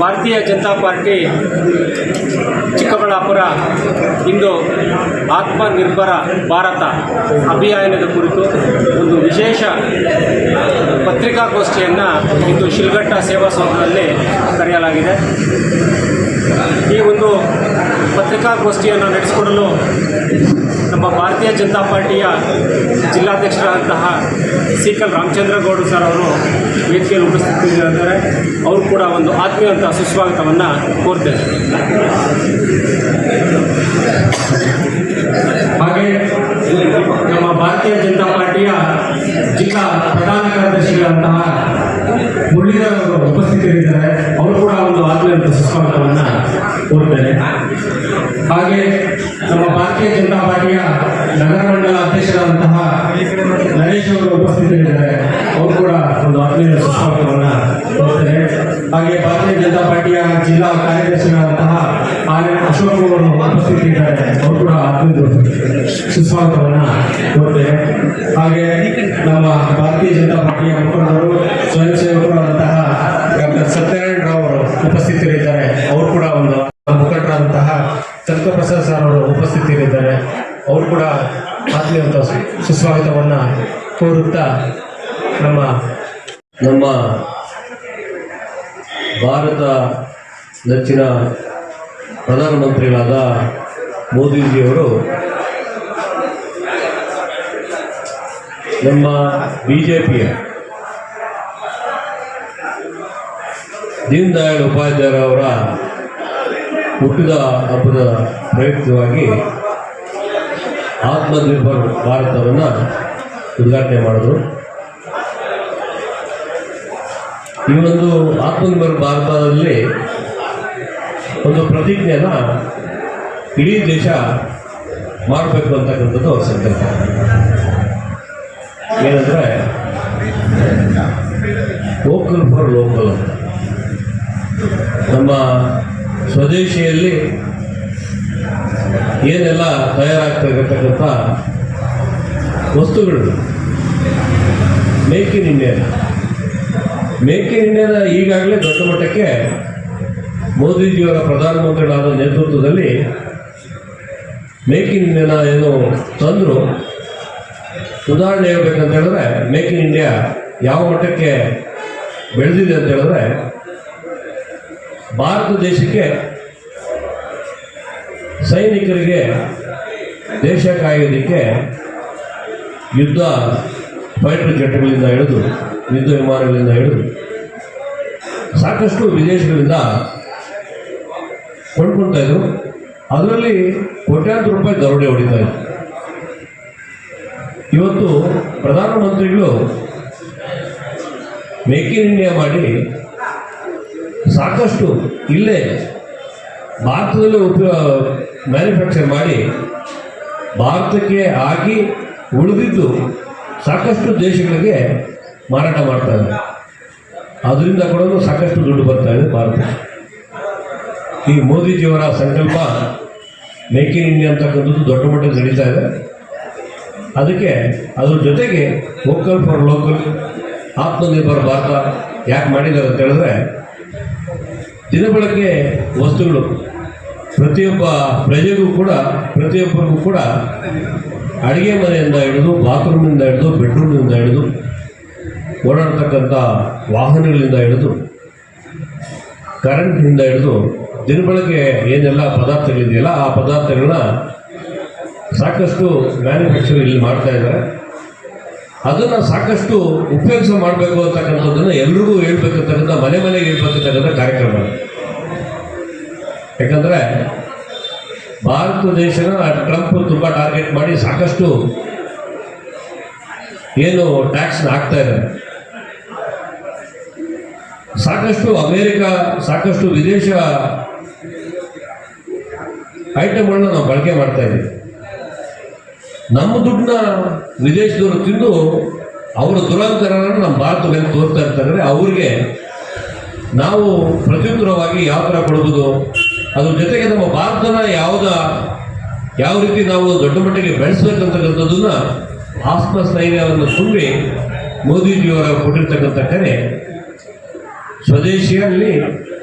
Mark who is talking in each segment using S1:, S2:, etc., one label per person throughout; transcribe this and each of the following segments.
S1: ಭಾರತೀಯ ಜನತಾ ಪಾರ್ಟಿ ಚಿಕ್ಕಬಳ್ಳಾಪುರ, ಇಂದು ಆತ್ಮನಿರ್ಭರ ಭಾರತ ಅಭಿಯಾನದ ಕುರಿತು ಒಂದು ವಿಶೇಷ ಪತ್ರಿಕಾಗೋಷ್ಠಿಯನ್ನು ಇಂದು ಶಿಲ್ಘಟ್ಟ ಸೇವಾ ಸೌಧದಲ್ಲಿ ಕರೆಯಲಾಗಿದೆ. ಈ ಒಂದು ಪತ್ರಿಕಾಗೋಷ್ಠಿಯನ್ನು ನಡೆಸಿಕೊಡಲು ನಮ್ಮ ಭಾರತೀಯ ಜನತಾ ಪಾರ್ಟಿಯ ಜಿಲ್ಲಾಧ್ಯಕ್ಷರಾದಂತಹ ಸಿಕಲ್ ರಾಮಚಂದ್ರ ಗೌಡ ಸರ್ ಅವರು ವೇದಿಕೆಯಲ್ಲಿ ಉಪಸ್ಥಿತರಿದ್ದಾರೆ. ಅವರು ಕೂಡ ಒಂದು ಆತ್ಮೀಯಂತ ಸುಸ್ವಾಗತವನ್ನು ಕೋರ್ತೇವೆ ಹಾಗೆ ನಮ್ಮ ಭಾರತೀಯ ಜನತಾ ಪಾರ್ಟಿಯ ಜಿಲ್ಲಾ ಪ್ರಧಾನ ಕಾರ್ಯದರ್ಶಿಗಳಂತಹ ಮುರಳೀಧರ್ ಅವರು ಉಪಸ್ಥಿತರಿದ್ದಾರೆ. ಅವರು ಕೂಡ ಒಂದು ಆತ್ಮೀಯವಂತ ಸುಸ್ವಾಗತವನ್ನು ಕೋರ್ತೇನೆ ಹಾಗೆ ನಮ್ಮ ಭಾರತೀಯ ಜನತಾ ಪಾರ್ಟಿಯ ನಗರ ಮಂಡಲ ಅಧ್ಯಕ್ಷರಾದಂತಹ ನರೇಶ್ ಅವರು ಉಪಸ್ಥಿತರಿದ್ದಾರೆ. ಅವರು ಕೂಡ ಒಂದು ಆತ್ಮೀಯ ಸುಸ್ವಾಗತವನ್ನ ಕೊಡ್ತಾರೆ. ಹಾಗೆ ಭಾರತೀಯ ಜನತಾ ಪಾರ್ಟಿಯ ಜಿಲ್ಲಾ ಕಾರ್ಯದರ್ಶಿಗಳಾದಂತಹ ಆರ್ ಎನ್ ಅಶೋಕ್ ಅವರು ಉಪಸ್ಥಿತರಿದ್ದಾರೆ. ಅವರು ಕೂಡ ಆತ್ಮೀಯ ಸುಸ್ವಾಗತವನ್ನು ಕೋರ್ತೇನೆ ಹಾಗೆ ನಮ್ಮ ಭಾರತೀಯ ಜನತಾ ಪಾರ್ಟಿಯ ಮುಖಂಡರು ಸ್ವಯಂ ಸೇವಕರಾದಂತಹ ಡಾಕ್ಟರ್ ಸತ್ಯನಾರಾಯಣ ರಾವ್ ಅವರು ಉಪಸ್ಥಿತರಿದ್ದಾರೆ. ಅವರು ಕೂಡ ಚಂದ್ರಪ್ರಸಾದ್ ಸರ್ ಅವರು ಉಪಸ್ಥಿತಿಯಲ್ಲಿದ್ದಾರೆ. ಅವರು ಕೂಡ ಆತ್ಮೀಯಂತ ಸುಸ್ವಾಗತವನ್ನು ಕೋರುತ್ತಾ ನಮ್ಮ
S2: ನಮ್ಮ ಭಾರತ ನೆಚ್ಚಿನ ಪ್ರಧಾನಮಂತ್ರಿಗಳಾದ ಮೋದಿಜಿಯವರು ನಮ್ಮ ಬಿ ಜೆ ಪಿಯ ದೀನ್ ದಯಾಳ್ ಉಪಾಧ್ಯಾಯರವರ ಹುಟ್ಟಿದ ಹಬ್ಬದ ಪ್ರಯುಕ್ತವಾಗಿ ಆತ್ಮನಿರ್ಭರ್ ಭಾರತವನ್ನು ಉದ್ಘಾಟನೆ ಮಾಡಿದ್ರು. ಈ ಒಂದು ಆತ್ಮನಿರ್ಭರ ಭಾರತದಲ್ಲಿ ಒಂದು ಪ್ರತಿಜ್ಞೆನ ಇಡೀ ದೇಶ ಮಾಡಬೇಕು ಅಂತಕ್ಕಂಥದ್ದು ಅವ್ರ ಸಂಕಲ್ಪ. ಏನಂದರೆ ವೋಕಲ್ ಫಾರ್ ಲೋಕಲ್ ನಮ್ಮ ಸ್ವದೇಶಿಯಲ್ಲಿ ಏನೆಲ್ಲ ತಯಾರಾಗ್ತಿರತಕ್ಕಂಥ ವಸ್ತುಗಳು? Make in India make in ಇಂಡಿಯಾದ ಈಗಾಗಲೇ ದೊಡ್ಡ ಮಟ್ಟಕ್ಕೆ ಮೋದಿಜಿಯವರ ಪ್ರಧಾನಮಂತ್ರಿಗಳಾದ ನೇತೃತ್ವದಲ್ಲಿ ಮೇಕ್ ಇನ್ ಇಂಡಿಯಾನ ಏನು ತಂದರು? ಉದಾಹರಣೆ ಹೇಳ್ಬೇಕಂತ ಹೇಳಿದ್ರೆ ಮೇಕ್ ಇನ್ ಇಂಡಿಯಾ ಯಾವ ಮಟ್ಟಕ್ಕೆ ಬೆಳೆದಿದೆ ಅಂತ ಹೇಳಿದ್ರೆ ಭಾರತ ದೇಶಕ್ಕೆ ಸೈನಿಕರಿಗೆ ದೇಶ ಕಾಯೋದಕ್ಕೆ ಯುದ್ಧ ಫೈಟರ್ ಜೆಟ್ಗಳಿಂದ ಹಿಡಿದು ಯುದ್ಧ ವಿಮಾನಗಳಿಂದ ಹಿಡಿದು ಸಾಕಷ್ಟು ವಿದೇಶಗಳಿಂದ ಕೊಂಡ್ಕೊಳ್ತಾ ಇದ್ರು. ಅದರಲ್ಲಿ ಕೋಟ್ಯಾಂತರ ರೂಪಾಯಿ ದರೋಡೆ ಹೊಡಿತಾ ಇದ್ರು. ಇವತ್ತು ಪ್ರಧಾನಮಂತ್ರಿಗಳು ಮೇಕ್ ಇನ್ ಇಂಡಿಯಾ ಮಾಡಿ ಸಾಕಷ್ಟು ಇಲ್ಲೇ ಭಾರತದಲ್ಲೂ ಉಪಯೋಗ ಮ್ಯಾನುಫ್ಯಾಕ್ಚರ್ ಮಾಡಿ ಭಾರತಕ್ಕೆ ಹಾಕಿ ಉಳಿದಿದ್ದು ಸಾಕಷ್ಟು ದೇಶಗಳಿಗೆ ಮಾರಾಟ ಮಾಡ್ತಾ ಇದೆ ಅದರಿಂದ ಕೂಡ ಸಾಕಷ್ಟು ದುಡ್ಡು ಬರ್ತಾ ಇದೆ ಭಾರತ ಈ ಮೋದಿಜಿಯವರ ಸಂಕಲ್ಪ ಮೇಕ್ ಇನ್ ಇಂಡಿಯಾ ಅಂತಕ್ಕಂಥದ್ದು ದೊಡ್ಡ ಮಟ್ಟದಲ್ಲಿ ನಡೀತಾ ಇದೆ. ಅದಕ್ಕೆ ಅದ್ರ ಜೊತೆಗೆ vocal for local Atmanirbhar Bharat ಯಾಕೆ ಮಾಡಿದ್ದಾರೆ ಅಂತ ಹೇಳಿದ್ರೆ ದಿನಬಳಕೆ ವಸ್ತುಗಳು. ಪ್ರತಿಯೊಬ್ಬ ಪ್ರಜೆಗೂ ಕೂಡ, ಪ್ರತಿಯೊಬ್ಬರಿಗೂ ಕೂಡ ಅಡುಗೆ ಮನೆಯಿಂದ ಹಿಡಿದು ಬಾತ್ರೂಮ್ನಿಂದ ಹಿಡಿದು ಬೆಡ್ರೂಮ್ನಿಂದ ಹಿಡಿದು, ಓಡಾಡ್ತಕ್ಕಂಥ ವಾಹನಗಳಿಂದ ಹಿಡಿದು, ಕರೆಂಟ್ನಿಂದ ಹಿಡಿದು ದಿನಬಳಕೆ ಏನೆಲ್ಲ ಪದಾರ್ಥಗಳಿದೆಯಲ್ಲ, ಆ ಪದಾರ್ಥಗಳನ್ನ ಸಾಕಷ್ಟು ಮ್ಯಾನುಫ್ಯಾಕ್ಚರ್ ಇಲ್ಲಿ ಮಾಡ್ತಾ ಇದ್ದಾರೆ. ಅದನ್ನು ಸಾಕಷ್ಟು ಉಪಯೋಗಿಸ ಮಾಡಬೇಕು ಅಂತಕ್ಕಂಥದ್ದನ್ನು ಎಲ್ರಿಗೂ ಹೇಳ್ಬೇಕಂತಕ್ಕಂಥ, ಮನೆ ಮನೆಗೆ ಹೇಳ್ಬೇಕಂತಕ್ಕಂಥ ಕಾರ್ಯಕ್ರಮ. ಯಾಕಂದರೆ ಭಾರತ ದೇಶನ ಟ್ರಂಪ್ ತುಂಬ ಟಾರ್ಗೆಟ್ ಮಾಡಿ ಸಾಕಷ್ಟು ಏನು ಟ್ಯಾಕ್ಸ್ ಹಾಕ್ತಾ ಇದ್ದಾರೆ. ಸಾಕಷ್ಟು ಅಮೇರಿಕ, ಸಾಕಷ್ಟು ವಿದೇಶ ಐಟಮ್ಗಳನ್ನ ನಾವು ಬಳಕೆ ಮಾಡ್ತಾ ಇದ್ದೀವಿ. ನಮ್ಮ ದುಡ್ಡನ್ನ ವಿದೇಶದವರು ತಿಂದು ಅವರ ದುರಂತರನ್ನು ನಮ್ಮ ಭಾರತ ಮೇಲೆ ತೋರ್ತಾ ಇರ್ತಾರೆ. ಅವ್ರಿಗೆ ನಾವು ಪ್ರತ್ಯುತ್ತರವಾಗಿ ಯಾವ ಥರ ಕೊಡ್ಬೋದು? ಅದ್ರ ಜೊತೆಗೆ ನಮ್ಮ ಭಾರತನ ಯಾವ್ದ, ಯಾವ ರೀತಿ ನಾವು ದೊಡ್ಡ ಮಟ್ಟಿಗೆ ಬೆಳೆಸ್ಬೇಕಂತಕ್ಕಂಥದ್ದನ್ನ ಆತ್ಮಸ್ಥೈರ್ಯವನ್ನು ತುಂಬಿ ಮೋದಿಜಿಯವರ ಕೊಟ್ಟಿರ್ತಕ್ಕಂಥ ಕರೆ. ಸ್ವದೇಶಿಯಲ್ಲಿ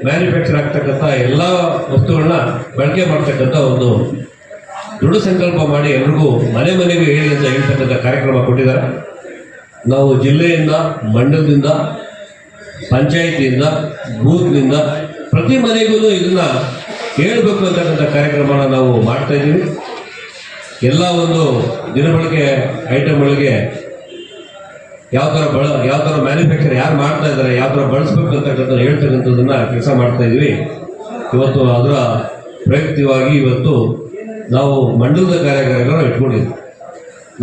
S2: ಮ್ಯಾನುಫ್ಯಾಕ್ಚರ್ ಆಗ್ತಕ್ಕಂಥ ಎಲ್ಲ ವಸ್ತುಗಳನ್ನ ಬಳಕೆ ಮಾಡ್ತಕ್ಕಂಥ ಒಂದು ದೃಢ ಸಂಕಲ್ಪ ಮಾಡಿ ಎಲ್ರಿಗೂ ಮನೆ ಮನೆಗೆ ಹೇಳಿ ಅಂತ ಹೇಳ್ತಕ್ಕಂಥ ಕಾರ್ಯಕ್ರಮ ಕೊಟ್ಟಿದ್ದಾರೆ. ನಾವು ಜಿಲ್ಲೆಯಿಂದ, ಮಂಡಲದಿಂದ, ಪಂಚಾಯಿತಿಯಿಂದ, ಬೂತ್ನಿಂದ ಪ್ರತಿ ಮನೆಗೂ ಇದನ್ನ ಹೇಳ್ಬೇಕು ಅಂತಕ್ಕಂಥ ಕಾರ್ಯಕ್ರಮನ ನಾವು ಮಾಡ್ತಾ ಇದ್ದೀವಿ. ಎಲ್ಲ ಒಂದು ದಿನಬಳಕೆ ಐಟಮ್ಗಳಿಗೆ ಯಾವ ಥರ ಬಳ, ಯಾವ ಥರ ಮ್ಯಾನುಫ್ಯಾಕ್ಚರ್ ಯಾರು ಮಾಡ್ತಾ ಇದ್ದಾರೆ, ಯಾವ ಥರ ಬಳಸ್ಬೇಕು ಅಂತಕ್ಕಂಥ ಹೇಳ್ತಕ್ಕಂಥದ್ದನ್ನ ಕೆಲಸ ಮಾಡ್ತಾ ಇದ್ದೀವಿ. ಇವತ್ತು ಅದರ ಪ್ರಯುಕ್ತವಾಗಿ ಇವತ್ತು ನಾವು ಮಂಡಲದ ಕಾರ್ಯಾಗಾರಗಳನ್ನು ಇಟ್ಕೊಂಡಿದ್ವಿ.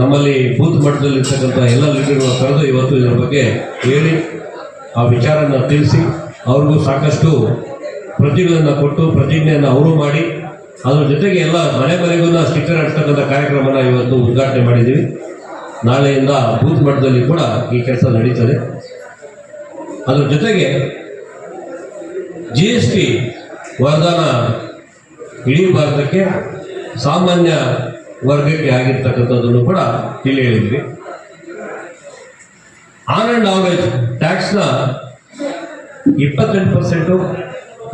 S2: ನಮ್ಮಲ್ಲಿ ಬೂತ್ ಮಟ್ಟದಲ್ಲಿ ಇರ್ತಕ್ಕಂಥ ಎಲ್ಲ ಲೀಡರ್ಗಳು ಕರೆದು ಇವತ್ತು ಇದರ ಬಗ್ಗೆ ಹೇಳಿ, ಆ ವಿಚಾರನ ತಿಳಿಸಿ, ಅವ್ರಿಗೂ ಸಾಕಷ್ಟು ಪ್ರತಿಗಳನ್ನು ಕೊಟ್ಟು ಪ್ರತಿಜ್ಞೆಯನ್ನು ಅವರು ಮಾಡಿ, ಅದ್ರ ಜೊತೆಗೆ ಎಲ್ಲ ಮನೆ ಮನೆಗೂ ಸ್ಟಿಕ್ಕರ್ ಹಚ್ತಕ್ಕಂಥ ಕಾರ್ಯಕ್ರಮನ ಇವತ್ತು ಉದ್ಘಾಟನೆ ಮಾಡಿದ್ದೀವಿ. ನಾಳೆಯಿಂದ ಬೂತ್ ಮಟ್ಟದಲ್ಲಿ ಕೂಡ ಈ ಕೆಲಸ ನಡೀತದೆ. ಅದ್ರ ಜೊತೆಗೆ ಜಿ ಎಸ್ ಟಿ ವರದಾನ ಇಡೀ ಭಾರತಕ್ಕೆ ಸಾಮಾನ್ಯ ವರ್ಗಕ್ಕೆ ಆಗಿರ್ತಕ್ಕಂಥದ್ದನ್ನು ಕೂಡ ಇಲ್ಲಿ ಹೇಳಿದ್ವಿ. ಆನ್ ಆ್ಯಂಡ್ ಆವರೇಜ್ ಟ್ಯಾಕ್ಸ್ನ ಇಪ್ಪತ್ತೆಂಟು ಪರ್ಸೆಂಟು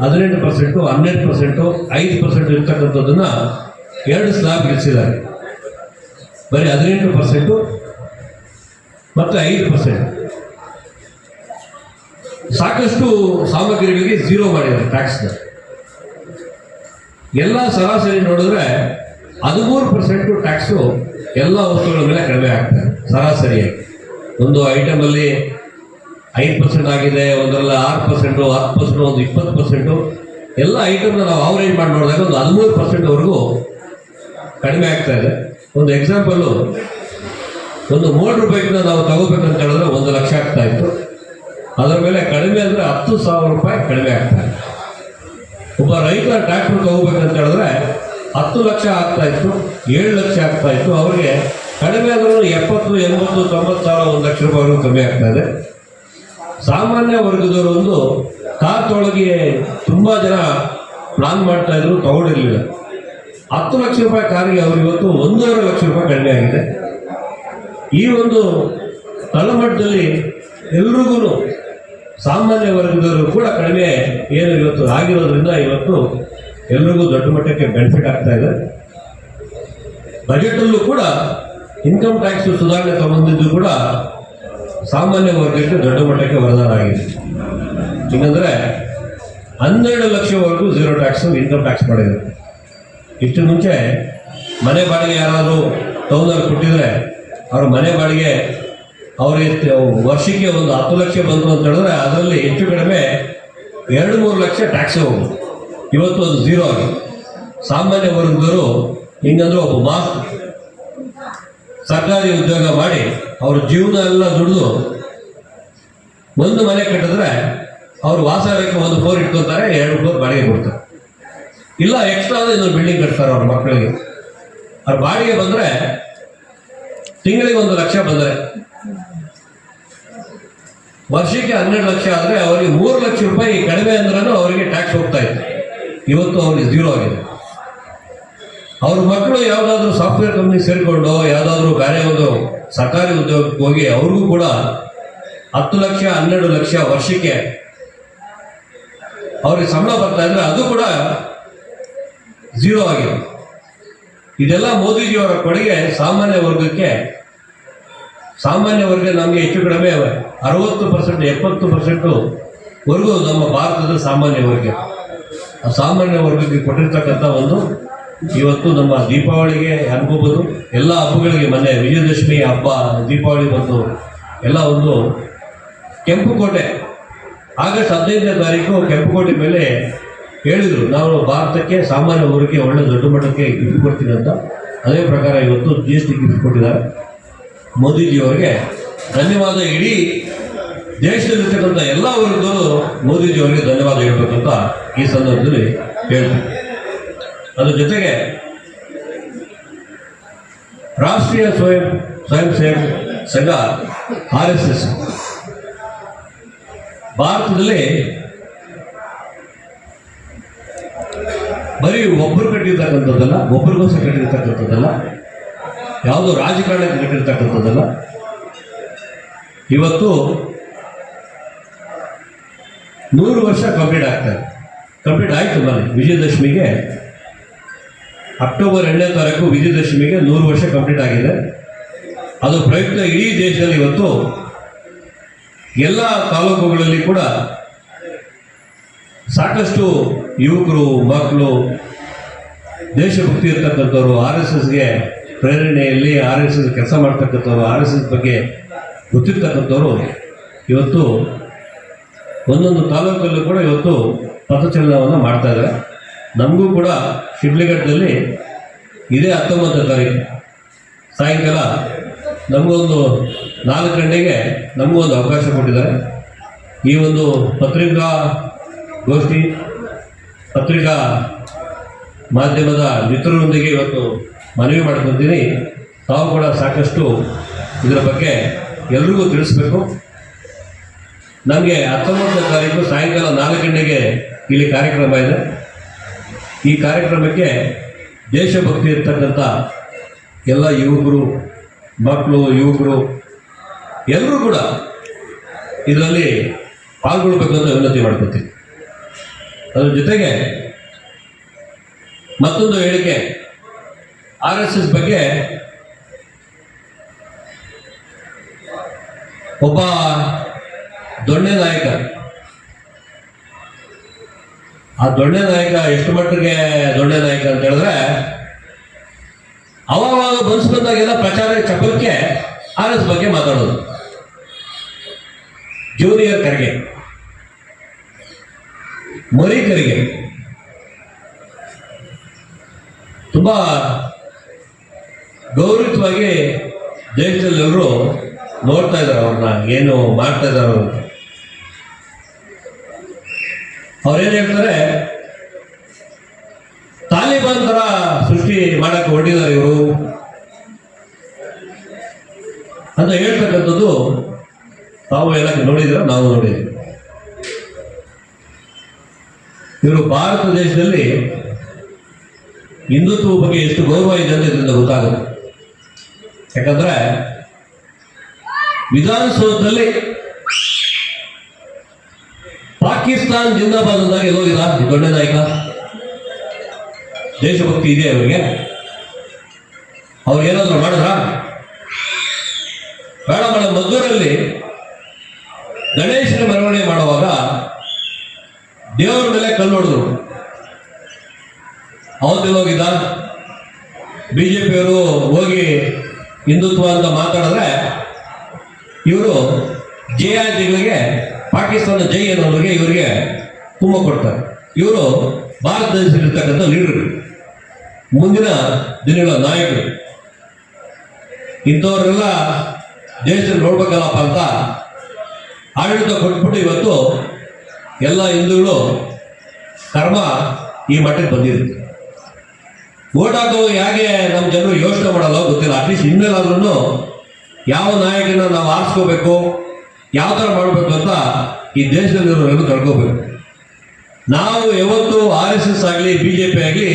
S2: ಹದಿನೆಂಟು ಪರ್ಸೆಂಟು, ಹನ್ನೆರಡು ಪರ್ಸೆಂಟು, ಐದು ಪರ್ಸೆಂಟ್ ಇರ್ತಕ್ಕಂಥದ್ದನ್ನ ಎರಡು ಸ್ಲಾಬ್ ಇಳಿಸಿದ್ದಾರೆ ಬರೀ ಹದಿನೆಂಟು ಪರ್ಸೆಂಟು ಮತ್ತು ಐದು ಪರ್ಸೆಂಟ್. ಸಾಕಷ್ಟು ಸಾಮಗ್ರಿಗಳಿಗೆ ಝೀರೋ ಮಾಡಿದ್ದಾರೆ ಟ್ಯಾಕ್ಸ್ನ ಎಲ್ಲ ಸರಾಸರಿ ನೋಡಿದ್ರೆ ಹದಿಮೂರು ಪರ್ಸೆಂಟು ಟ್ಯಾಕ್ಸು ಎಲ್ಲ ವಸ್ತುಗಳ ಮೇಲೆ ಕಡಿಮೆ ಆಗ್ತದೆ ಸರಾಸರಿಯಾಗಿ. ಒಂದು ಐಟಮಲ್ಲಿ ಐದು ಪರ್ಸೆಂಟ್ ಆಗಿದೆ, ಒಂದರಲ್ಲಿ ಆರು ಪರ್ಸೆಂಟು ಹತ್ತು ಪರ್ಸೆಂಟು ಒಂದು ಇಪ್ಪತ್ತು ಪರ್ಸೆಂಟು ಎಲ್ಲ ಐಟಮ್ನ ನಾವು ಆವರೇಜ್ ಮಾಡಿ ನೋಡಿದಾಗ ಒಂದು ಹದಿಮೂರು ಪರ್ಸೆಂಟ್ವರೆಗೂ ಕಡಿಮೆ ಆಗ್ತಾ ಇದೆ. ಒಂದು ಎಕ್ಸಾಂಪಲ್ಲು ಒಂದು ಮೂರು ರೂಪಾಯಿನ ನಾವು ತಗೋಬೇಕಂತ ಹೇಳಿದ್ರೆ ಒಂದು ಲಕ್ಷ ಆಗ್ತಾ ಇತ್ತು. ಅದರ ಮೇಲೆ ಕಡಿಮೆ ಅಂದರೆ ಹತ್ತು ಸಾವಿರ ರೂಪಾಯಿ ಕಡಿಮೆ ಆಗ್ತಾ ಇದೆ. ಒಬ್ಬ ರೈತ ಟ್ರ್ಯಾಕ್ಟರ್ ತಗೋಬೇಕಂತ ಹೇಳಿದ್ರೆ ಹತ್ತು ಲಕ್ಷ ಆಗ್ತಾ ಇತ್ತು, ಏಳು ಲಕ್ಷ ಆಗ್ತಾ ಇತ್ತು. ಅವರಿಗೆ ಕಡಿಮೆ ಆದ್ರೂ ಎಪ್ಪತ್ತು, ಎಂಬತ್ತು, ತೊಂಬತ್ತು ಸಾವಿರ, ಒಂದು ಲಕ್ಷ ರೂಪಾಯಿವರೆಗೂ ಕಮ್ಮಿ ಆಗ್ತಾ ಇದೆ. ಸಾಮಾನ್ಯ ವರ್ಗದವರು ಒಂದು ಕಾರ್ ತೊಳಗೆ ತುಂಬಾ ಜನ ಪ್ಲಾನ್ ಮಾಡ್ತಾ ಇದ್ರು, ತಗೊಂಡಿರ್ಲಿಲ್ಲ. ಹತ್ತು ಲಕ್ಷ ರೂಪಾಯಿ ಕಾರಿಗೆ ಅವ್ರು ಇವತ್ತು ಒಂದೂವರೆ ಲಕ್ಷ ರೂಪಾಯಿ ಕಡಿಮೆ ಆಗಿದೆ. ಈ ಒಂದು ತಳಮಟ್ಟದಲ್ಲಿ ಎಲ್ರಿಗೂ ಸಾಮಾನ್ಯ ವರ್ಗದವರು ಕೂಡ ಕಡಿಮೆ ಏನು ಇವತ್ತು ಆಗಿರೋದ್ರಿಂದ ಇವತ್ತು ಎಲ್ರಿಗೂ ದೊಡ್ಡ ಮಟ್ಟಕ್ಕೆ ಬೆನಿಫಿಟ್ ಆಗ್ತಾ ಇದೆ. ಬಜೆಟಲ್ಲೂ ಕೂಡ ಇನ್ಕಮ್ ಟ್ಯಾಕ್ಸ್ ಸುಧಾರಣೆ ತಗೊಂಡಿದ್ದು ಕೂಡ ಸಾಮಾನ್ಯ ವರ್ಗಕ್ಕೆ ದೊಡ್ಡ ಮಟ್ಟಕ್ಕೆ ವರದಾನ ಆಗಿದೆ ಇನ್ನಂದ್ರೆ ಹನ್ನೆರಡು ಲಕ್ಷವರೆಗೂ ಝೀರೋ ಟ್ಯಾಕ್ಸ್ ಇನ್ಕಮ್ ಟ್ಯಾಕ್ಸ್ ಮಾಡಿದೆ ಇಷ್ಟು ಮುಂಚೆ ಮನೆ ಬಾಡಿಗೆ ಯಾರಾದರೂ ಟೌನಲ್ಲಿ ಕೊಟ್ಟಿದ್ರೆ ಅವ್ರ ಮನೆ ಬಾಡಿಗೆ ಅವರಿಗೆ ವರ್ಷಕ್ಕೆ ಒಂದು ಹತ್ತು ಲಕ್ಷ ಬಂತು ಅಂತ ಹೇಳಿದ್ರೆ ಅದರಲ್ಲಿ ಹೆಚ್ಚು ಕಡಿಮೆ ಎರಡು ಮೂರು ಲಕ್ಷ ಟ್ಯಾಕ್ಸ್ ಹೋಗುದು ಇವತ್ತು ಅದು ಝೀರೋ ಆಗಿದೆ. ಸಾಮಾನ್ಯ ವರ್ಗದವರು, ಹಿಂಗಂದ್ರೆ ಒಬ್ಬ ಮಾಸ್ ಸರ್ಕಾರಿ ಉದ್ಯೋಗ ಮಾಡಿ ಅವ್ರ ಜೀವನ ಎಲ್ಲ ದುಡಿದು ಒಂದು ಮನೆ ಕಟ್ಟಿದ್ರೆ ಅವ್ರು ವಾಸಕ್ಕೆ ಒಂದು ಫೋರ್ ಇಟ್ಕೊತಾರೆ ಎರಡು ಫೋರ್ ಬಾಡಿಗೆ ಕೊಡ್ತಾರೆ. ಇಲ್ಲ ಎಕ್ಸ್ಟ್ರಾ ಇನ್ನೊಂದು ಬಿಲ್ಡಿಂಗ್ ಕಟ್ತಾರೆ ಅವ್ರ ಮಕ್ಕಳಿಗೆ. ಅವ್ರ ಬಾಡಿಗೆ ಬಂದ್ರೆ ತಿಂಗಳಿಗೆ ಒಂದು ಲಕ್ಷ ಬಂದ್ರೆ. ವರ್ಷಕ್ಕೆ ಹನ್ನೆರಡು ಲಕ್ಷ ಆದ್ರೆ ಅವರಿಗೆ ಮೂರು ಲಕ್ಷ ರೂಪಾಯಿ ಕಡಿಮೆ ಅಂದ್ರೂ ಅವರಿಗೆ ಟ್ಯಾಕ್ಸ್ ಹೋಗ್ತಾ ಇತ್ತು. ಇವತ್ತು ಅವ್ರಿಗೆ ಝೀರೋ ಆಗಿದೆ. ಅವ್ರ ಮಕ್ಕಳು ಯಾವುದಾದ್ರೂ ಸಾಫ್ಟ್ವೇರ್ ಕಂಪ್ನಿ ಸೇರಿಕೊಂಡು, ಯಾವುದಾದ್ರೂ ಬೇರೆ ಒಂದು ಸರ್ಕಾರಿ ಉದ್ಯೋಗಕ್ಕೆ ಹೋಗಿ ಅವ್ರಿಗೂ ಕೂಡ ಹತ್ತು ಲಕ್ಷ, ಹನ್ನೆರಡು ಲಕ್ಷ ವರ್ಷಕ್ಕೆ ಅವ್ರಿಗೆ ಸಂಬಳ ಬರ್ತಾ ಇದ್ರೆ ಅದು ಕೂಡ ಝೀರೋ ಆಗಿದೆ. ಇದೆಲ್ಲ ಮೋದಿಜಿಯವರ ಕೊಡುಗೆ ಸಾಮಾನ್ಯ ವರ್ಗಕ್ಕೆ, ಸಾಮಾನ್ಯ ವರ್ಗ ನಮಗೆ ಹೆಚ್ಚು ಕಡಿಮೆ ಅರವತ್ತು ಪರ್ಸೆಂಟ್ ಎಪ್ಪತ್ತು ಪರ್ಸೆಂಟು ವರೆಗೂ ನಮ್ಮ ಭಾರತದ ಸಾಮಾನ್ಯ ವರ್ಗ. ಆ ಸಾಮಾನ್ಯ ವರ್ಗಕ್ಕೆ ಕೊಟ್ಟಿರ್ತಕ್ಕಂಥ ಒಂದು ಇವತ್ತು ನಮ್ಮ ದೀಪಾವಳಿಗೆ ಅನ್ಕೋಬೋದು ಎಲ್ಲ ಹಬ್ಬಗಳಿಗೆ ಮೊನ್ನೆ ವಿಜಯದಶಮಿ ಹಬ್ಬ, ದೀಪಾವಳಿ ಬಂದು ಎಲ್ಲ ಒಂದು ಕೆಂಪುಕೋಟೆ, ಆಗಸ್ಟ್ ಹದಿನೈದನೇ ತಾರೀಕು ಕೆಂಪುಕೋಟೆ ಮೇಲೆ ಹೇಳಿದರು, ನಾವು ಭಾರತಕ್ಕೆ ಸಾಮಾನ್ಯ ಊರಿಗೆ ಒಳ್ಳೆ ದೊಡ್ಡ ಮಟ್ಟಕ್ಕೆ ಗಿಫ್ಟ್ ಕೊಡ್ತೀನಿ ಅಂತ. ಅದೇ ಪ್ರಕಾರ ಇವತ್ತು ಜಿ ಎಸ್ ಟಿ ಗಿಫ್ಟ್ ಕೊಟ್ಟಿದ್ದಾರೆ. ಮೋದಿಜಿಯವರಿಗೆ ಧನ್ಯವಾದ ಇಡೀ ದೇಶದಲ್ಲಿರ್ತಕ್ಕಂಥ ಎಲ್ಲ ವರ್ಗದವರು ಮೋದಿಜಿಯವರಿಗೆ ಧನ್ಯವಾದ ಹೇಳಬೇಕಂತ ಈ ಸಂದರ್ಭದಲ್ಲಿ ಹೇಳ್ತೀನಿ. ಅದ್ರ ಜೊತೆಗೆ ರಾಷ್ಟ್ರೀಯ ಸ್ವಯಂ ಸ್ವಯಂ ಸೇವಕ ಸಂಘ, ಆರ್ ಎಸ್ ಎಸ್. ಭಾರತದಲ್ಲಿ ಬರೀ ಒಬ್ಬರು ಕಟ್ಟಿರ್ತಕ್ಕಂಥದ್ದಲ್ಲ ಒಬ್ಬರಿಗೋಸ್ಕರ ಕಟ್ಟಿರ್ತಕ್ಕಂಥದ್ದಲ್ಲ, ಯಾವುದೋ ರಾಜಕಾರಣಕ್ಕೆ ಕಟ್ಟಿರ್ತಕ್ಕಂಥದ್ದಲ್ಲ. ಇವತ್ತು ನೂರು ವರ್ಷ ಕಂಪ್ಲೀಟ್ ಆಗ್ತಾರೆ ಕಂಪ್ಲೀಟ್ ಆಯಿತು ಮನೆ ವಿಜಯದಶಮಿಗೆ ಅಕ್ಟೋಬರ್ ಎರಡನೇ ತಾರೀಕು ವಿಜಯದಶಮಿಗೆ ನೂರು ವರ್ಷ ಕಂಪ್ಲೀಟ್ ಆಗಿದೆ. ಅದು ಪ್ರಯುಕ್ತ ಇಡೀ ದೇಶದಲ್ಲಿ ಇವತ್ತು ಎಲ್ಲ ತಾಲೂಕುಗಳಲ್ಲಿ ಕೂಡ ಸಾಕಷ್ಟು ಯುವಕರು, ಮಕ್ಕಳು, ದೇಶಭಕ್ತಿ ಇರ್ತಕ್ಕಂಥವ್ರು, ಆರ್ ಎಸ್ ಎಸ್ಗೆ ಪ್ರೇರಣೆಯಲ್ಲಿ ಆರ್ ಎಸ್ ಎಸ್ ಕೆಲಸ ಮಾಡ್ತಕ್ಕಂಥವ್ರು, ಆರ್ ಎಸ್ ಎಸ್ ಬಗ್ಗೆ ಗೊತ್ತಿರ್ತಕ್ಕಂಥವ್ರು ಇವತ್ತು ಒಂದೊಂದು ತಾಲೂಕಲ್ಲೂ ಕೂಡ ಇವತ್ತು ಪಥಚಲನವನ್ನು ಮಾಡ್ತಾ ಇದ್ದಾರೆ. ನಮಗೂ ಕೂಡ ಶಿಡ್ಲಘಟ್ಟದಲ್ಲಿ ಇದೇ ಹತ್ತೊಂಬತ್ತನೇ ತಾರೀಕು. ಸಾಯಂಕಾಲ ನಮಗೊಂದು ನಾಲ್ಕು ಗಂಟೆಗೆ ನಮಗೂ ಒಂದು ಅವಕಾಶ ಕೊಟ್ಟಿದ್ದಾರೆ. ಈ ಒಂದು ಪತ್ರಿಕಾ ಗೋಷ್ಠಿ, ಪತ್ರಿಕಾ ಮಾಧ್ಯಮದ ಮಿತ್ರರೊಂದಿಗೆ ಇವತ್ತು ಮನವಿ ಮಾಡ್ಕೊತೀನಿ. ತಾವು ಕೂಡ ಸಾಕಷ್ಟು ಇದರ ಬಗ್ಗೆ ಎಲ್ರಿಗೂ ತಿಳಿಸ್ಬೇಕು. ನಮಗೆ ಹತ್ತೊಂಬತ್ತನೇ ತಾರೀಕು ಸಾಯಂಕಾಲ ನಾಲ್ಕು ಗಂಟೆಗೆ ಇಲ್ಲಿ ಕಾರ್ಯಕ್ರಮ ಇದೆ. ಈ ಕಾರ್ಯಕ್ರಮಕ್ಕೆ ದೇಶಭಕ್ತಿ ಇರ್ತಕ್ಕಂಥ ಎಲ್ಲ ಯುವಕರು, ಮಕ್ಕಳು, ಯುವಕರು, ಎಲ್ಲರೂ ಕೂಡ ಇದರಲ್ಲಿ ಪಾಲ್ಗೊಳ್ಬೇಕಂತ ವಿನಂತಿ ಮಾಡ್ಕೊತೀನಿ. ಅದ್ರ ಜೊತೆಗೆ ಮತ್ತೊಂದು ಹೇಳಿಕೆ, ಆರ್ ಎಸ್ ಎಸ್ ಬಗ್ಗೆ ಒಬ್ಬ ದೊಣ್ಣೆ ನಾಯಕ ಆ ದೊಣ್ಣೆ ನಾಯಕ, ಎಷ್ಟು ಮಟ್ಟಿಗೆ ದೊಣ್ಣೆ ನಾಯಕ ಅಂತ ಹೇಳಿದ್ರೆ ಅವಾಗ ಬನ್ಸ್ ಬಂದಾಗೆಲ್ಲ ಪ್ರಚಾರ ಚಪಕ್ಕೆ ಆರ್ ಎಸ್ ಬಗ್ಗೆ ಮಾತಾಡೋದು. ಜೂನಿಯರ್ ಕರೆಗೆ. ಮರಿ ಕರೆಗೆ. ತುಂಬಾ ಗೌರವಿತವಾಗಿ ದೇಶದಲ್ಲಿ ಎಲ್ಲರೂ ನೋಡ್ತಾ ಇದ್ದಾರೆ ಅವ್ರನ್ನ, ಏನು ಮಾಡ್ತಾ ಇದ್ದಾರೆ ಅವರು ಅವ್ರೇನ್ ಹೇಳ್ತಾರೆ? ತಾಲಿಬಾನ್ ತರ ಸೃಷ್ಟಿ ಮಾಡಕ್ಕೆ ಹೊರಟಿದ್ದಾರೆ ಇವರು. ಅಂತ ಹೇಳ್ತಕ್ಕಂಥದ್ದು ತಾವು ಎಲ್ಲ ನೋಡಿದ್ರ ನಾವು ನೋಡಿದ್ವಿ ಇವರು ಭಾರತ ದೇಶದಲ್ಲಿ ಹಿಂದುತ್ವ ಬಗ್ಗೆ ಎಷ್ಟು ಗೌರವ ಇದೆ ಅಂತ ಇದರಿಂದ ಗೊತ್ತಾಗುತ್ತೆ. ಯಾಕಂದ್ರೆ ವಿಧಾನಸೌಧದಲ್ಲಿ ಪಾಕಿಸ್ತಾನ್ ಜಿಂದಾಬಾದ್ ಅಂದಾಗ ಇಲ್ಲ ದೊಡ್ಡ ನಾಯಕ. ದೇಶಭಕ್ತಿ ಇದೆ ಅವರಿಗೆ. ಅವ್ರು ಏನಾದ್ರು ಮಾಡಿದ್ರ? ಬೇಡ ಬೇಡ ಮದ್ದೂರಲ್ಲಿ ಗಣೇಶನ ಮೆರವಣಿಗೆ ಮಾಡುವಾಗ ದೇವರ ಮೇಲೆ ಕಲ್ಲು ಹೊಡೆದ್ರು. ಹೋಗಿದ್ದ ಬಿಜೆಪಿಯವರು ಹೋಗಿ ಹಿಂದುತ್ವ ಅಂತ ಮಾತಾಡಿದ್ರೆ ಇವರು ಜಯಾಜಿಗಳಿಗೆ ಪಾಕಿಸ್ತಾನ ಜೈ ಅನ್ನೋರಿಗೆ ಇವರಿಗೆ ತುಂಬ ಕೊಡ್ತಾರೆ. ಇವರು ಭಾರತ ದೇಶದಲ್ಲಿರ್ತಕ್ಕಂಥ ಲೀಡರ್ ಮುಂದಿನ ದಿನಗಳ ನಾಯಕರು. ಇಂಥವ್ರೆಲ್ಲ ದೇಶದಲ್ಲಿ ನೋಡ್ಬೇಕಲ್ಲಪ್ಪ ಅಂತ ಆಡಳಿತ ಕೊಟ್ಬಿಟ್ಟು ಇವತ್ತು ಎಲ್ಲ ಹಿಂದೂಗಳು ಕರ್ಮ ಈ ಮಟ್ಟಕ್ಕೆ ಬಂದಿದೆ ಓಟ್ ಹಾಕೋ ಹೇಗೆ ನಮ್ಮ ಜನರು ಯೋಚನೆ ಮಾಡಲ್ಲ ಗೊತ್ತಿಲ್ಲ. ಅಟ್ಲೀಸ್ಟ್ ಇನ್ಮೇಲಾದ್ರೂ ಯಾವ ನಾಯಕನ ನಾವು ಆರಿಸ್ಕೋಬೇಕು ಯಾವ ಥರ ಮಾಡಬೇಕು ಅಂತ ಈ ದೇಶದಲ್ಲಿರೋರನ್ನು ಕಳ್ಕೋಬೇಕು. ನಾವು ಯಾವತ್ತು ಆರ್ ಎಸ್ ಎಸ್ ಆಗಲಿ, ಬಿ ಜೆ ಪಿ ಆಗಲಿ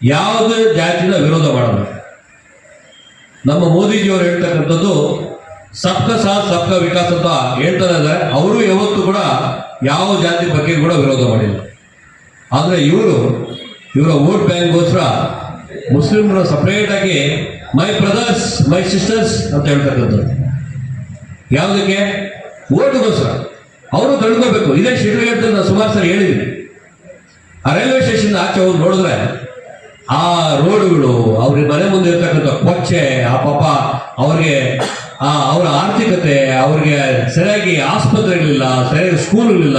S2: ಯಾವುದೇ ಜಾತಿನ ವಿರೋಧ ಮಾಡಲ್ಲ. ನಮ್ಮ ಮೋದಿಜಿಯವರು ಹೇಳ್ತಕ್ಕಂಥದ್ದು, ಸಬ್ಕ ಸಾಥ್, ಸಬ್ಕ ವಿಕಾಸ್ ಅಂತ ಹೇಳ್ತಾರೆ ಇದ್ದಾರೆ ಅವರು ಯಾವತ್ತೂ ಕೂಡ ಯಾವ ಜಾತಿ ಬಗ್ಗೆ ಕೂಡ ವಿರೋಧ ಮಾಡಿಲ್ಲ. ಆದರೆ ಇವರು, ಇವರ ವೋಟ್ ಬ್ಯಾಂಕ್ಗೋಸ್ಕರ ಮುಸ್ಲಿಮ್ರ ಸಪ್ರೇಟಾಗಿ ಮೈ ಬ್ರದರ್ಸ್ ಮೈ ಸಿಸ್ಟರ್ಸ್ ಅಂತ ಹೇಳ್ತಕ್ಕಂಥದ್ದು. ಯಾವುದಕ್ಕೆ? ಓಟುಗೋಸ್ಕರ. ಅವರು ತಳ್ಕೋಬೇಕು. ಇದೇ ಶಿಡ್ಲಘಟ್ಟದಲ್ಲಿ ನಾನು ಸುಮಾರು ಸರಿ ಹೇಳಿದ್ದೀನಿ ಆ ರೈಲ್ವೆ ಸ್ಟೇಷನ್ ಆಚೆ ಹೋಗಿ ನೋಡಿದ್ರೆ, ಆ ರೋಡುಗಳು ಅವ್ರ ಮನೆ ಮುಂದೆ ಇರ್ತಕ್ಕಂಥ ಕೊಚ್ಚೆ, ಆ ಪಾಪ ಅವ್ರಿಗೆ, ಆ ಅವರ ಆರ್ಥಿಕತೆ, ಅವ್ರಿಗೆ ಸರಿಯಾಗಿ ಆಸ್ಪತ್ರೆಗಳಿಲ್ಲ, ಸರಿಯಾಗಿ ಸ್ಕೂಲ್ಗಳಿಲ್ಲ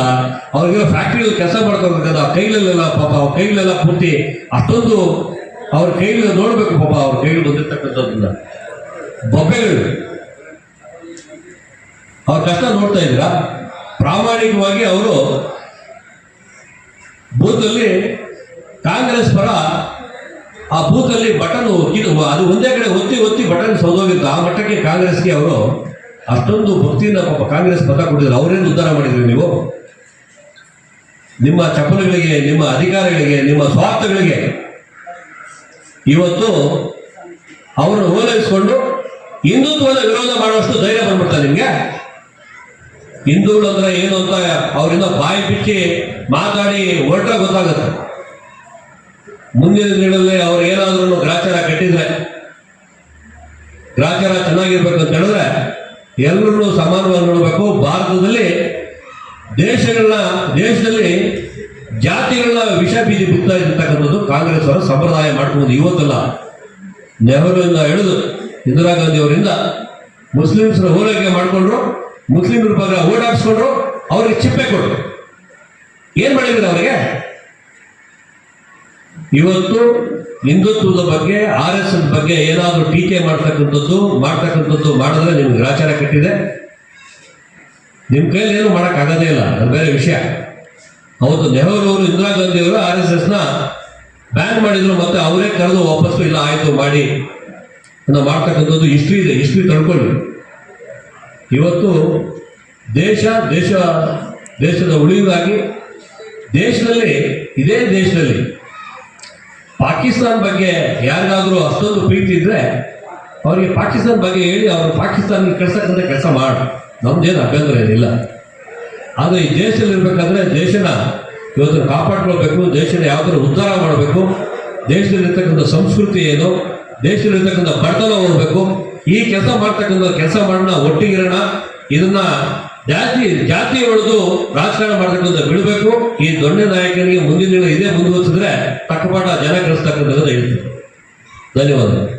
S2: ಅವ್ರಿಗೆ ಫ್ಯಾಕ್ಟ್ರಿಗಳು ಕೆಲಸ ಮಾಡ್ಕೋಬೇಕಾದ ಕೈಗಳಲ್ಲೆಲ್ಲ ಪಾಪ ಅವ್ರ ಕೈಗಳೆಲ್ಲ ಪೂರ್ತಿ ಅಷ್ಟೊಂದು ಅವ್ರ ಕೈಗಳ ನೋಡ್ಬೇಕು ಪಾಪ ಅವ್ರ ಕೈಗಳು ಬಂದಿರ್ತಕ್ಕಂಥದ್ದನ್ನ ಬೊಬ್ಬೆಗಳು. ಅವ್ರ ಕಷ್ಟ ನೋಡ್ತಾ ಇದ್ದೀರಾ? ಪ್ರಾಮಾಣಿಕವಾಗಿ ಅವರು ಬೂತಲ್ಲಿ ಕಾಂಗ್ರೆಸ್ ಪರ ಆ ಬೂತಲ್ಲಿ ಬಟನ್ ಅದು ಒಂದೇ ಕಡೆ ಒತ್ತಿ ಒತ್ತಿ ಬಟನ್ ಸೌದೋಗಿತ್ತು. ಆ ಮಟ್ಟಕ್ಕೆ ಕಾಂಗ್ರೆಸ್ಗೆ ಅವರು ಅಷ್ಟೊಂದು ಭಕ್ತಿಯಿಂದ ಪಾಪ ಕಾಂಗ್ರೆಸ್ ಪಥ ಕೊಟ್ಟಿದ್ರು. ಅವರೇನು ಉದ್ಧಾರ ಮಾಡಿದ್ರು ನೀವು? ನಿಮ್ಮ ಚಪಲಗಳಿಗೆ ನಿಮ್ಮ ಅಧಿಕಾರಿಗಳಿಗೆ, ನಿಮ್ಮ ಸ್ವಾರ್ಥಗಳಿಗೆ ಇವತ್ತು ಅವರನ್ನು ಓಲೈಸ್ಕೊಂಡು ಹಿಂದುತ್ವದ ವಿರೋಧ ಮಾಡುವಷ್ಟು ಧೈರ್ಯ ಬಂದ್ಬಿಡ್ತಾರೆ ನಿಮ್ಗೆ? ಹಿಂದೂಗಳು ಅಂದ್ರೆ ಏನು ಅಂತ ಅವರಿಂದ ಬಾಯಿ ಬಿಚ್ಚಿ ಮಾತಾಡಿ ಹೊರಟ ಗೊತ್ತಾಗುತ್ತೆ. ಮುಂದಿನ ದಿನಗಳಲ್ಲಿ ಅವ್ರು ಏನಾದ್ರೂ ಗ್ರಾಚಾರ ಕಟ್ಟಿದ್ರೆ, ಗ್ರಾಚಾರ ಚೆನ್ನಾಗಿರ್ಬೇಕು ಅಂತ ಹೇಳಿದ್ರೆ ಎಲ್ಲರೂ ಸಮಾನವಾಗಿ ನೋಡಬೇಕು. ಭಾರತದಲ್ಲಿ ದೇಶಗಳನ್ನ, ದೇಶದಲ್ಲಿ ಜಾತಿಗಳನ್ನ ವಿಷ ಬೀದಿ ಬಿತ್ತಾ ಇರ್ತಕ್ಕಂಥದ್ದು ಕಾಂಗ್ರೆಸ್ ಅವರ ಸಂಪ್ರದಾಯ ಮಾಡ್ಕೊಂಡು ಇವತ್ತಲ್ಲ. ನೆಹರುವಿಂದ ಹಿಡಿದು ಇಂದಿರಾ ಗಾಂಧಿ ಅವರಿಂದ ಮುಸ್ಲಿಮ್ಸ್ನ ಹೋಲೈಕೆ ಮಾಡಿಕೊಂಡ್ರು. ಮುಸ್ಲಿಮರ ಬಂದ್ರೆ ಹಾಕ್ಸ್ಕೊಂಡ್ರು, ಅವ್ರಿಗೆ ಚಿಪ್ಪೆ ಕೊಡ್ರು ಏನ್ ಮಾಡಿದ್ರು ಅವರಿಗೆ? ಇವತ್ತು ಹಿಂದುತ್ವದ ಬಗ್ಗೆ, ಆರ್ ಎಸ್ ಎಸ್ ಬಗ್ಗೆ ಏನಾದರೂ ಟೀಕೆ ಮಾಡ್ತಕ್ಕಂಥದ್ದು ಮಾಡ್ತಕ್ಕಂಥದ್ದು ಮಾಡಿದ್ರೆ ನಿಮ್ಗೆ ಗ್ರಾಚಾರ ಕಟ್ಟಿದೆ. ನಿಮ್ ಕೈಯಲ್ಲಿ ಏನು ಮಾಡಕ್ ಆಗೋದೇ ಇಲ್ಲ, ಅದು ಬೇರೆ ವಿಷಯ. ಅವತ್ತು ನೆಹರು ಅವರು, ಇಂದಿರಾ ಗಾಂಧಿ ಅವರು ಆರ್ ಎಸ್ ಎಸ್ನ ಬ್ಯಾನ್ ಮಾಡಿದ್ರು ಮತ್ತೆ ಅವರೇ ಕರೆದು ವಾಪಸ್ಸು ಇಲ್ಲ, ಆಯ್ತು, ಮಾಡಿ. ಮಾಡ್ತಕ್ಕಂಥದ್ದು ಹಿಸ್ಟ್ರಿ ಇದೆ ಹಿಸ್ಟ್ರಿ ತಡ್ಕೊಳ್ಳಿ ಇವತ್ತು ದೇಶ ದೇಶ, ದೇಶದ ಉಳಿವಿಗಾಗಿ ದೇಶದಲ್ಲಿ, ಇದೇ ದೇಶದಲ್ಲಿ ಪಾಕಿಸ್ತಾನ ಬಗ್ಗೆ ಯಾರಿಗಾದರೂ ಅಷ್ಟೊಂದು ಪ್ರೀತಿ ಇದ್ರೆ ಅವರಿಗೆ ಪಾಕಿಸ್ತಾನ ಬಗ್ಗೆ ಹೇಳಿ ಅವರು ಪಾಕಿಸ್ತಾನ ಕಳ್ಸಕ್ಕಂತ ಕೆಲಸ ಮಾಡಿ. ನಮ್ದೇನು ಅಭ್ಯಂತರ ಏನಿಲ್ಲ. ಆದರೆ ಈ ದೇಶದಲ್ಲಿ ಇರಬೇಕಾದ್ರೆ ದೇಶನ ಇವತ್ತು ಕಾಪಾಡ್ಕೊಳ್ಬೇಕು, ದೇಶನ ಯಾವ ಉದ್ಧಾರ ಮಾಡಬೇಕು, ದೇಶದಲ್ಲಿರ್ತಕ್ಕಂಥ ಸಂಸ್ಕೃತಿ ಏನು, ದೇಶದಲ್ಲಿರ್ತಕ್ಕಂಥ ಬಡತನ ಹೋಗ್ಬೇಕು ಈ ಕೆಲಸ ಮಾಡ್ತಕ್ಕಂಥ ಕೆಲಸ ಮಾಡೋಣ, ಒಟ್ಟಿಗಿರೋಣ, ಇದನ್ನ ಜಾತಿ ಜಾತಿ ಒಳದು ರಾಜಕಾರಣ ಮಾಡ್ತಕ್ಕಂಥ ಬಿಡಬೇಕು. ಈ ದೊಣ್ಣೆ ನಾಯಕನಿಗೆ ಮುಂದಿನ ದಿನ ಇದೇ ಮುಂದುವರಿಸಿದ್ರೆ ತಕ್ಕಪಾಠ ಜನ ಕಳಿಸ್ತಕ್ಕಂಥದ್ದು ಹೇಳ್ತೀನಿ ಧನ್ಯವಾದಗಳು.